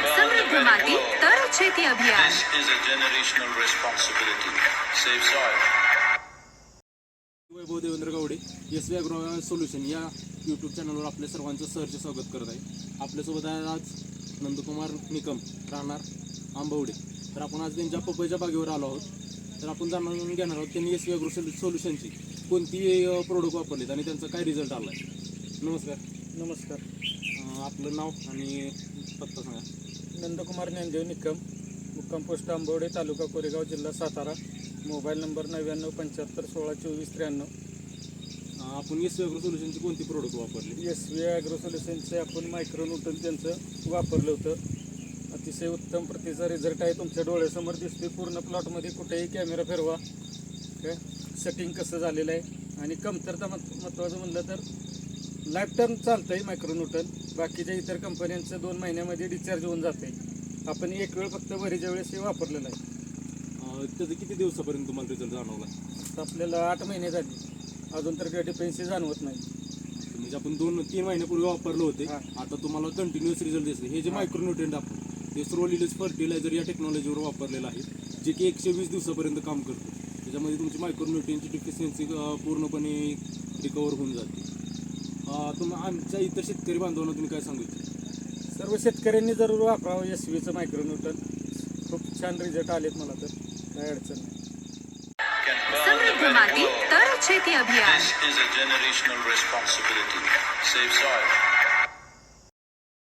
समृद्ध माती तर शेती अभियान. This is a generational responsibility. Save soil. Vaibhav Devendra Gawde S V agro solution या यूट्यूब चॅनलवर आपल्या सर्वांचं सहर्ष स्वागत करत आहे. आपल्यासोबत आहे आज नंदकुमार निकम राहणार आंबवडे. तर आपण आज त्यांच्या पपईच्या बागेवर आलो आहोत. तर आपण जाणून घेणार आहोत त्यांनी एस व्ही अॅग्रो सोल्यु सोल्युशनची कोणती प्रोडक्ट वापरलीत आणि त्यांचा काय रिझल्ट आला आहे नमस्कार. नमस्कार. अं, आपलं नाव आणि पत्ता सांगा. नंदकुमार ज्ञानदेव निकम मुक्काम पोस्ट आंबवडे तालुका कोरेगाव जिल्हा सातारा. मोबाईल नंबर नव्याण्णव पंच्याहत्तर सोळा चोवीस त्र्याण्णव. अं, आपण एस अॅग्रो सोल्युशनची कोणती प्रोडक्ट वापरली? एस व्ही ॲग्रो सोल्युशनचे आपण मायक्रोन्यूटन त्यांचं वापरलं होतं. अतिशय उत्तम प्रतीचा रिझल्ट आहे तुमच्या डोळ्यासमोर दिसते पूर्ण प्लॉटमध्ये कुठेही कॅमेरा फिरवा. काय? सेटिंग कसं झालेलं आहे? आणि कमतरता मत महत्त्वाचं म्हणलं तर लाईफ टाईम चालतं आहे मायक्रोन्यूटन बाकीच्या इतर कंपन्यांचं दोन महिन्यामध्ये डिस्चार्ज होऊन जाते आपण एक वेळ फक्त बरीच्या वेळेस हे वापरलेलं आहे. अं, त्याचं किती दिवसापर्यंत तुम्हाला रिझल्ट जाणवला? तर आपल्याला आठ महिने झाले. अजून तर काही डिपेन्सी जाणवत नाही. म्हणजे आपण दोन तीन महिन्यापूर्वी वापरले होते. हा. आता तुम्हाला कंटिन्युअस रिझल्ट दिसले हे जे हा. मायक्रोन्युट्रेंट आपण ते स्रोलिलिस फर्टिलायझर या टेक्नॉलॉजीवर वापरलेलं आहे जे की एकशे वीस दिवसापर्यंत काम करतं. त्याच्यामध्ये तुमची मायक्रोन्युट्रियनची डिफिशियन्सी पूर्णपणे रिकवर होऊन जाते. तुम्ही आमच्या इतर शेतकरी बांधवांना तुम्ही काय सांगू? इच्छिता सर्व शेतकऱ्यांनी जरूर वापरावं एस व्हीचं मायक्रोन्यूटन खूप छान रिझल्ट आलेत मला तर. काय अडचण नाही. समृद्ध माती. तर शेती अभियान.